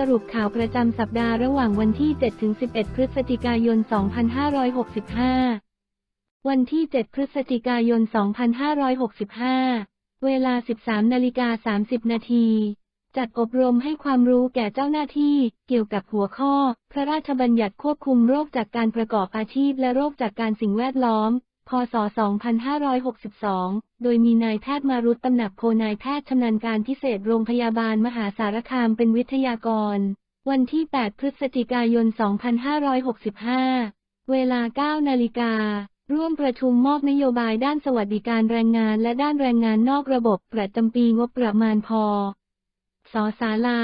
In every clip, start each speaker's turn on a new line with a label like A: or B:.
A: สรุปข่าวประจำสัปดาห์ระหว่างวันที่ 7-11 พฤศจิกายน 2565 วันที่ 7 พฤศจิกายน 2565 เวลา 13นาฬิกา30 นาที จัดอบรมให้ความรู้แก่เจ้าหน้าที่เกี่ยวกับหัวข้อ พระราชบัญญัติควบคุมโรคจากการประกอบอาชีพและโรคจากการสิ่งแวดล้อม พศ 2562 โดยมีนายแพทย์มารุตตำหนักโพนายแพทย์ชำนาญการพิเศษโรงพยาบาลมหาสารคามเป็นวิทยากร วันที่ 8 พฤศจิกายน 2565 เวลา 9 นาฬิกา ร่วมประชุมมอบนโยบายด้านสวัสดิการแรงงานและด้านแรงงานนอกระบบประจำปีงบประมาณพสศาลา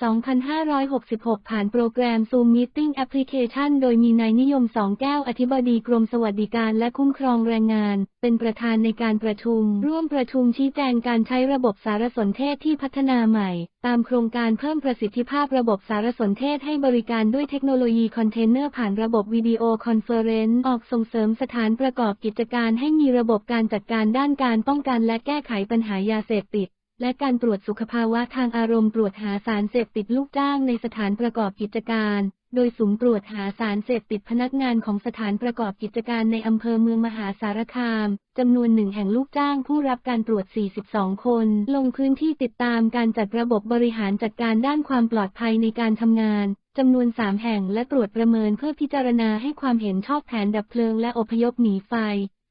A: 2566 ผ่านโปรแกรม Zoom Meeting Application โดยมีนายนิยมสองแก้วอธิบดีกรมสวัสดิการและคุ้มครองแรงงาน เป็นประธานในการประชุม ร่วมประชุมชี้แจงการใช้ระบบสารสนเทศที่พัฒนาใหม่ ตามโครงการเพิ่มประสิทธิภาพระบบสารสนเทศให้บริการด้วยเทคโนโลยีคอนเทนเนอร์ผ่านระบบวิดีโอคอนเฟอเรนซ์ออกส่งเสริมสถานประกอบกิจการให้มีระบบการจัดการด้านการป้องกันและแก้ไขปัญหายาเสพติด และการตรวจสุขภาวะทางอารมณ์ตรวจหาสารเสพติดลูกจ้างในสถานประกอบกิจการ โดยสุ่มตรวจหาสารเสพติดพนักงานของสถานประกอบกิจการในอำเภอเมืองมหาสารคามจำนวนหนึ่งแห่งลูกจ้างผู้รับการตรวจ 42 คน ลงพื้นที่ติดตามการจัดระบบบริหารจัดการด้านความปลอดภัยในการทำงานจำนวน 3 แห่งและตรวจประเมินเพื่อพิจารณาให้ความเห็นชอบแผนดับเพลิงและอพยพหนีไฟ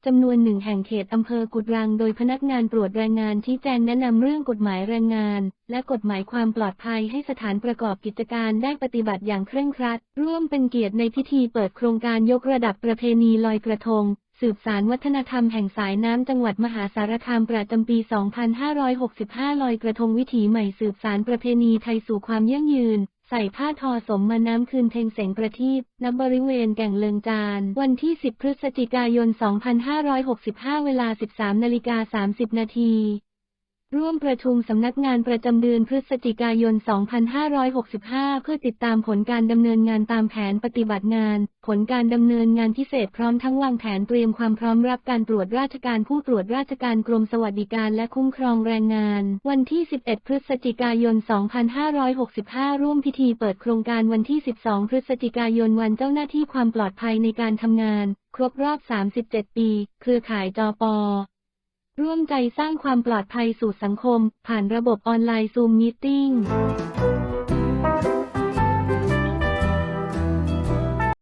A: จำนวนหนึ่งแห่งเขตอำเภอกุดรัง โดยพนักงานตรวจแรงงานที่แจ้งแนะนำเรื่องกฎหมายแรงงาน และกฎหมายความปลอดภัยให้สถานประกอบกิจการได้ปฏิบัติอย่างเคร่งครัด ร่วมเป็นเกียรติในพิธีเปิดโครงการยกระดับประเพณีลอยกระทง สืบสารวัฒนธรรมแห่งสายน้ำจังหวัดมหาสารคามประจำปี 2565 ลอยกระทงวิถีใหม่สืบสารประเพณีไทยสู่ความยั่งยืน ใส่ผ้าทอสมมาน้ำคืนเพลงเสงประทีปณบริเวณแก่งเลิงจาน วันที่ 10 พฤศจิกายน 2565 เวลา 13นาฬิกา30 นาที ร่วมประชุมสำนักงานประจำเดือนพฤศจิกายน 2565 เพื่อติดตามผลการดำเนินงานตามแผนปฏิบัติงาน ผลการดำเนินงานพิเศษพร้อมทั้งวางแผนเตรียมความพร้อมรับการตรวจราชการผู้ตรวจราชการกรมสวัสดิการและคุ้มครองแรงงาน วันที่ 11 พฤศจิกายน 2565 ร่วมพิธีเปิดโครงการวันที่ 12 พฤศจิกายนวันเจ้าหน้าที่ความปลอดภัยในการทำงาน ครบรอบ 37 ปี เครือข่ายจอปอ ร่วมใจสร้างความปลอดภัยสู่สังคม ผ่านระบบออนไลน์ซูมมีติ้ง